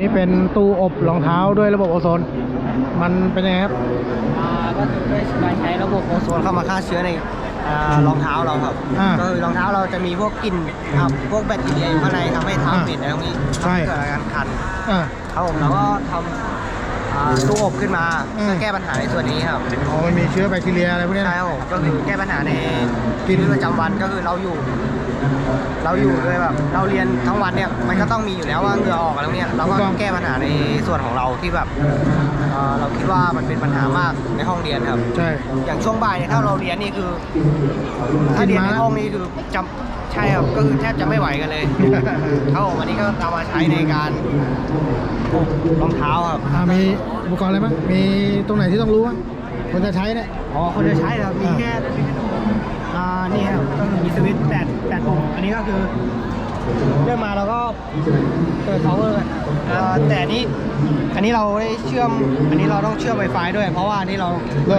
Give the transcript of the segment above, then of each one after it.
นี่เป็นตู้อบรองเท้าด้วยระบบโอโซน มันเป็นยังไงครับอ่าก็คือด้วยการใช้ระบบโอโซนเข้ามาฆ่าเชื้อในอ่ารองเท้าเราครับอ่าก็คือรองเท้าเราจะมีพวกกลิ่นครับพวกแบคทีเรียอยู่ข้างในทำให้เท้าอ่าเหม็นอะไรพวกนี้ใช่ทำให้เกิดอาการคันอ่าครับผมแล้วก็ทำอ่าตู้อบขึ้นมาอืมเพื่อแก้ปัญหาในส่วนนี้ครับอ๋อมันมีเชื้อแบคทีเรียอะไรพวกนี้ใช่นะครับผมก็คือแก้ปัญหาในกินชีวิตประจำวันก็คือเราอยู่ เราอยู่เลยแบบเราเรียนทั้งวันเนี่ยมันก็ต้องมีอยู่แล้วว่าเหงื่อออกอะไรพวกเนี้ยเราก็แก้ปัญหาในส่วนของเราที่แบบเอ่อเราคิดว่ามันเป็นปัญหามากในห้องเรียนครับ ใช่ อย่างช่วงบ่ายเนี่ยถ้าเราเรียนนี่คือถ้าเรียนในห้องนี่คือจำใช่ครับก็คือแทบจะไม่ไหวกันเลยเขาบอกวันนี้ก็เอามาใช้ในการอบรองเท้าครับ อ่ามีอุปกรณ์อะไรบ้างมีตรงไหนที่ต้องรู้บ้างคนจะใช้เนี่ย อ๋อคนจะใช้ครับมีแค่อ่า นี่ครับก็คือมีสวิตช์แปดแปดปุ่มอันนี้ก็คือเริ่มมาเราก็เปิด power อ่าแต่อันนี้อันนี้เราได้เชื่อม อันนี้เราต้องเชื่อม Wi-Fi ด้วย เพราะว่าอันนี้เรา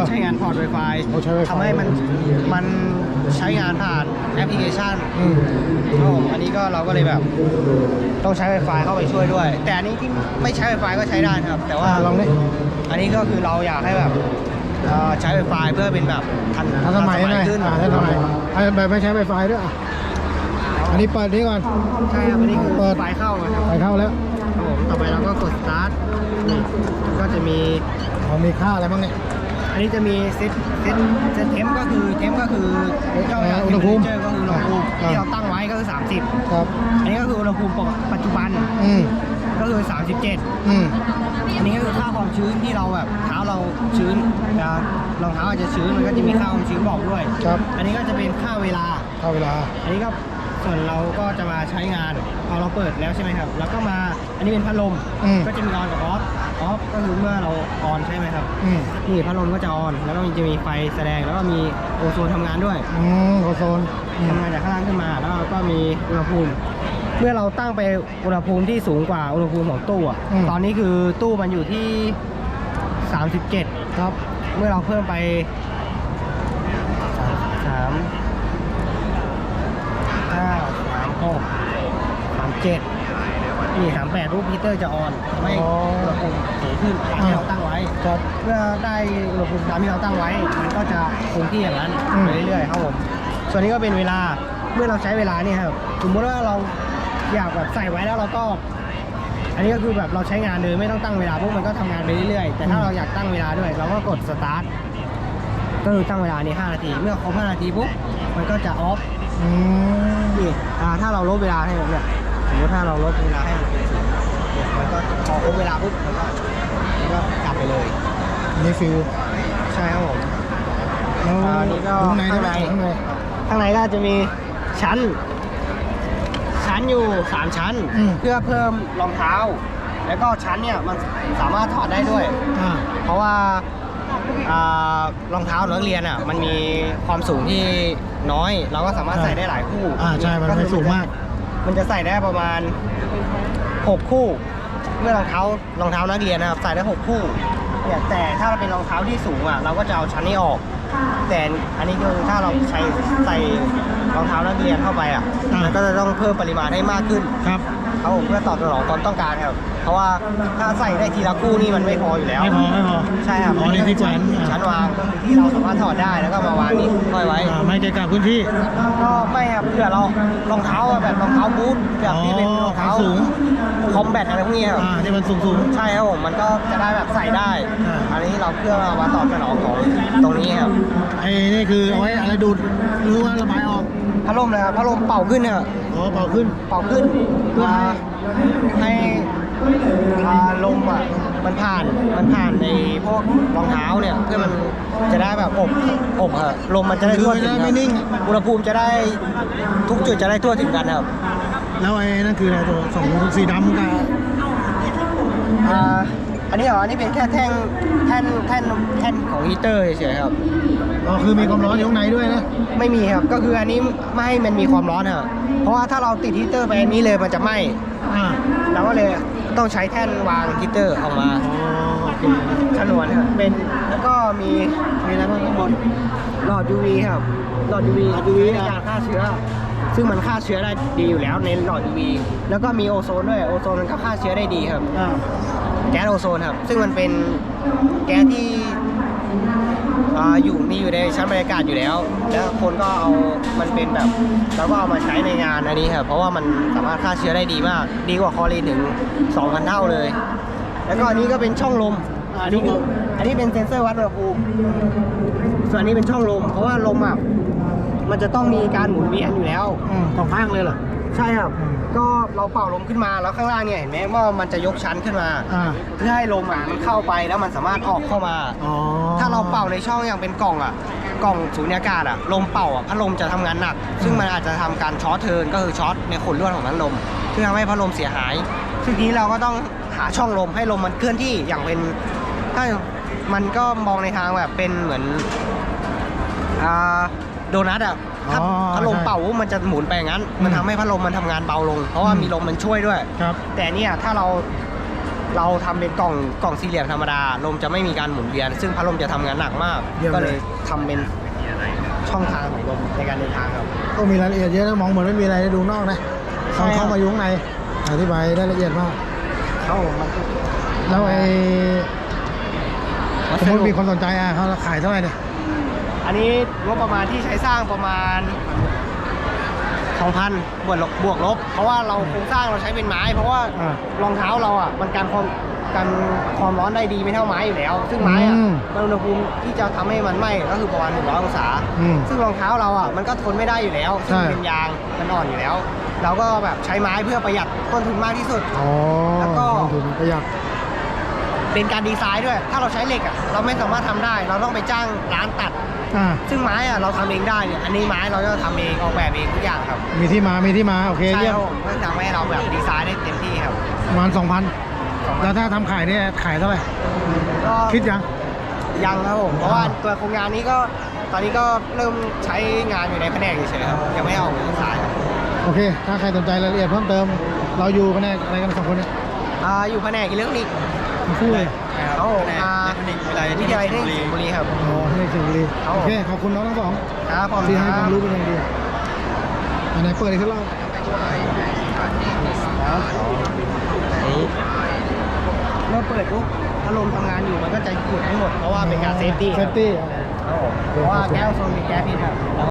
ใช้งานพอร์ต Wi-Fi เราใช้ Wi-Fi ทำให้มันมันใช้งานผ่านแอปพลิเคชันอืมครับผมอันนี้ก็เราก็เลยแบบ ต้องใช้ Wi-Fi เข้าไปช่วยด้วย แต่อันนี้ที่ไม่ใช้ Wi-Fi ก็ใช้ได้นะครับ แต่ว่าอ่าลองดิอันนี้ก็คือเราอยากให้แบบ เอ่อใช้ Wi-Fi เพื่อเป็นแบบทันทันสมัยหน่อยขึ้นอ่าทันสมัยอ่าแบบไม่ใช้ไฟฟ้าด้วยอะอันนี้เปิดนี่ก่อนใช่ครับอันนี้คือเปิดไฟเข้านะครับไฟเข้าแล้วครับผมต่อไปเราก็กด start นี่ก็จะมี อ๋อมีค่าอะไรบ้างเนี่ย อันนี้จะมีเซตเซตเซตเทมก็คือเทมก็คือเจ้าอ่าอุณหภูมิเจอก็คืออุณหภูมิอ่าที่เราตั้งไว้ก็คือ 30 ครับ อันนี้ก็คืออุณหภูมิปัจจุบัน อืม ก็คือ 37 อืม อันนี้ก็คือค่าความชื้นที่เราแบบเท้าเราชื้นเวลารองเท้าอาจจะชื้นมันก็จะมีค่าความชื้นบอกด้วย ครับ อันนี้ก็จะเป็นค่าเวลาเข้าเวลา อันนี้ก็ส่วนเราก็จะมาใช้งานพอเราเปิดแล้วใช่ไหมครับ แล้วก็มาอันนี้เป็นพัดลมอืม ก็จะมีออนกับออฟออฟก็คือเมื่อเราออนใช่ไหมครับอืมนี่พัดลมก็จะออนแล้วก็มันจะมีไฟแสดงแล้วก็มีโอโซนทำงานด้วยอืมโอโซนอืมทำงานจากข้างล่างขึ้นมาแล้วก็มีอุณหภูมิ เมื่อเราตั้งไปอุณหภูมิที่สูงกว่าอุณหภูมิของตู้อะตอนนี้คือตู้มันอยู่ที่ 37 ครับ เมื่อเราเพิ่มไปสามห้าสามหกสามเจ็ดนี่สามแปดรูปฮีเตอร์จะออนทำให้อุณหภูมิสูงขึ้นตามที่เราตั้งไว้ครับเพื่อได้อุณหภูมิตามที่เราตั้งไว้ มันก็จะคงที่อย่างนั้นอืม ไปเรื่อยๆครับผม ส่วนนี้ก็เป็นเวลาเมื่อเราใช้เวลาเนี่ยครับสมมติว่าเรา อยากแบบใส่ไว้แล้วเราก็ อันนี้ก็คือแบบเราใช้งานเลยไม่ต้องตั้งเวลาพวกมันก็ทำงานไปเรื่อยๆ แต่ถ้าเราอยากตั้งเวลาด้วย เราก็กดสตาร์ทก็คือตั้งเวลานี้5นาที เมื่อครบ5นาทีปุ๊บมันก็จะออฟอืมนี่อ่าถ้าเราลดเวลาให้มันเนี่ยสมมติถ้าเราลดเวลาให้มันเป็นศูนย์เนี่ยมันก็พอครบเวลาปุ๊บมันก็มันก็กลับไปเลย นี่ฟิลใช่ครับผม แล้วอันนี้ก็ข้างในได้ไหมข้างในข้างในข้างในก็จะมีชั้น ชั้นอยู่สามชั้น อืม เพื่อเพิ่มรองเท้า แล้วก็ชั้นเนี่ยมันสามารถถอดได้ด้วย อ่า เพราะว่าอ่ารองเท้านักเรียนอะมันมีความสูงที่น้อย เราก็สามารถใส่ได้หลายคู่อ่าใช่มันไม่สูงมาก มันจะใส่ได้ประมาณ 6 คู่เมื่อรองเท้ารองเท้านักเรียนนะครับใส่ได้ 6 คู่เนี่ยแต่ถ้าเราเป็นรองเท้าที่สูงอะเราก็จะเอาชั้นนี้ออก แต่อันนี้คือถ้าเราใช้ใส่รองเท้านักเรียนเข้าไปอะอ่ามั มันก็จะต้องเพิ่มปริมาณให้มากขึ้นครับครับผมเพื่อตอบสนองความต้องการครับ เพราะว่าถ้าใส่ได้ทีละคู่นี่มันไม่พออยู่แล้ว ไม่พอไม่พอใช่ครับอ๋อนี่ที่แขวนชั้นวางก็คือที่เราสามารถถอดได้แล้วก็มาวางนี่ค่อยไว้ อ่าไม่เกะกะพื้นที่ ก็ไม่ครับเผื่อเรารองเท้าอะแบบรองเท้าบูทแบบที่เป็นรองเท้าสูง คอมแบทอะไรพวกนี้ครับ อ่าที่มันสูงสูง ใช่ครับผมมันก็จะได้แบบใส่ได้ อ่า อั นนี้เราเพื่อมาตอบสนองของตรงนี้ครับๆไอ้นี่คือเอาไว้อะไรดูดหรือว่าระบายออกพัดลมนะครับพัดลมเป่าขึ้นเนี่ยอ๋อเป่าขึ้นเป่าขึ้นเพื่อมาให้อ่าลมอะมันผ่านมันผ่านในพวกรองเท้าเนี่ยเพื่อมันจะได้แบบอบอบอะลมมันจะได้ทั่วถึงคือไม่นิ่งอุณหภูมิจะได้ทุกจุดจะได้ทั่วถึงกันครับ แล้วไอ้นั่นคืออะไรตัวสองสีดำกับ อ่าอันนี้เหรออันนี้เป็นแค่แท่งแท่นแท่นแท่นของฮีเตอร์เฉยๆครับ อ๋อคือมีความร้อนอยู่ข้างในด้วยนะไม่มีครับ ก็คืออันนี้ไม่ให้มันมีความร้อนครับเพราะว่าถ้าเราติดฮีเตอร์ไปอันนี้เลยมันจะไหม้อ่าเราก็เลยต้องใช้แท่นวางฮีเตอร์ออกมาอ๋อโอเคฉนวนครับเป็นแล้วก็มีมีอะไรบ้างข้างบน หลอด UV ครับ หลอด UV หลอด UV ในอะการฆ่าเชื้อ ซึ่งมันฆ่าเชื้อได้ดีอยู่แล้วในหลอด UV แล้วก็มีโอโซนด้วย โอโซนมันก็ฆ่าเชื้อได้ดีครับ อ่า แก๊สโอโซนครับ ซึ่งมันเป็นแก๊สที่อ่าอยู่มีอยู่ในชั้นบรรยากาศอยู่แล้ว แล้วคนก็เอามันเป็นแบบแล้วก็เอามาใช้ในงานอันนี้ครับเพราะว่ามันสามารถฆ่าเชื้อได้ดีมาก ดีกว่าคลอรีนถึง 2,000 เท่าเลย แล้วก็อันนี้ก็เป็นช่องลมอันนี้คืออันนี้เป็นเซ็นเซอร์วัดอุณหภูมิส่วนอันนี้เป็นช่องลม เพราะว่าลมอะมันจะต้องมีการหมุนเวียนอยู่แล้วอืมสองข้างเลยเหรอ ใช่ครับอืมก็เราเป่าลมขึ้นมาแล้วข้างล่างเนี่ยเห็นไหมว่ามันจะยกชั้นขึ้นมา อ่า เพื่อให้ลมอะมันเข้าไปแล้วมันสามารถออกเข้ามา อ๋อถ้าเราเป่าในช่องอย่างเป็นกล่องอะ กล่องสูญญากาศอะ ลมเป่าอะพัดลมจะทำงานหนัก ซึ่งมันอาจจะทำการช็อตเทิร์นก็คือช็อตในขนลวดของพัดลม ซึ่งทำให้พัดลมเสียหาย ซึ่งทีนี้เราก็ต้องหาช่องลมให้ลมมันเคลื่อนที่อย่างเป็น ถ้ามันก็มองในทางแบบเป็นเหมือนอ่าโดนัทอะ ถ้าอ๋อพัดลมใช่เป่าปุ๊บมันจะหมุนไปอย่างนั้น มันอืมทำให้พัดลมมันทำงานเบาลง เพราะว่าอืม มีลมมันช่วยด้วย ครับ แต่เนี่ยถ้าเราเราทำเป็นกล่องกล่องสี่เหลี่ยมธรรมดาลมจะไม่มีการหมุนเวียน ซึ่งพัดลมจะทำงานหนักมาก เยี่ยมเลย ก็เลยทำเป็นช่องทางของลมในการเดินทางครับ ก็มีรายละเอียดเยอะนะมองเหมือนไม่มีอะไรดูนอกนะใช่ต้องครับ เข้ามาอยู่ข้างในอธิบายได้ละเอียดมาก เข้ามันก็แล้วไอ้วัสมมติดุมีคนสนใจอะเขาขายเท่าไหร่เนี่ย อันนี้งบประมาณที่ใช้สร้างประมาณ2,000บวกลบบวกลบ เพราะว่าเราโครงสร้างเราใช้เป็นไม้ เพราะว่าอ่ารองเท้าเราอะมันการความการความร้อนได้ดีไม่เท่าไม้อยู่แล้ว ซึ่งไม้อะอืมมันอุณหภูมิที่จะทำให้มันไหม้ก็คือประมาณ100องศา อืมซึ่งรองเท้าเราอะมันก็ทนไม่ได้อยู่แล้วซึ่งใช่มันเป็นยางมันอ่อนอยู่แล้ว เราก็แบบใช้ไม้เพื่อประหยัดต้นทุนมากที่สุด อ๋อแล้วก็ ลงทุนประหยัด เป็นการดีไซน์ด้วย ถ้าเราใช้เหล็กอะเราไม่สามารถทำได้ เราต้องไปจ้างร้านตัดอ่าซึ่งไม้อะเราทำเองได้เนี่ย อันนี้ไม้เราจะทำเองออกแบบเองทุกอย่างครับ มีที่มา มีที่มา โอเคใช่เยี่ยคมรับผมก็ทำให้เราแบบดีไซน์ได้เต็มที่ครับประมาณสองพันแล้วถ้าทำขายเนี่ยขายเท่าไหร่ก็คิดยัง ยังครับผม เพราะว่าตัวโครงงานนี้ก็ตอนนี้ก็เริ่มใช้งานอยู่ในแผนกเฉยๆครับ ยังไม่เอาไปขายครับโอเค ถ้าใครสนใจรายละเอียดเพิ่มเติม เราอยู่แผนกอะไรกันสองคนเนี่ย อ่า อยู่แผนกอิเล็กทรอนิกส์ ทั้งคู่เลยครับผมอ่าวิทยาลัยเทคนิคสิงห์บุรีครับ อ๋อที่ในสิงห์บุรีครับผม โอเคขอบคุณน้องทั้งสองครับผมที่ให้ความรู้เป็นอย่างดีอันไหนเปิดอีกสักรอบเมื่อเปิดปุ๊บพัดลมทำงานอยู่มันก็จะหยุดทั้งหมดเพราะว่าเป็นการเซฟตี้เซฟตี้ครับผมเพราะว่าแก้วโซนเป็นแก๊สพิษครับ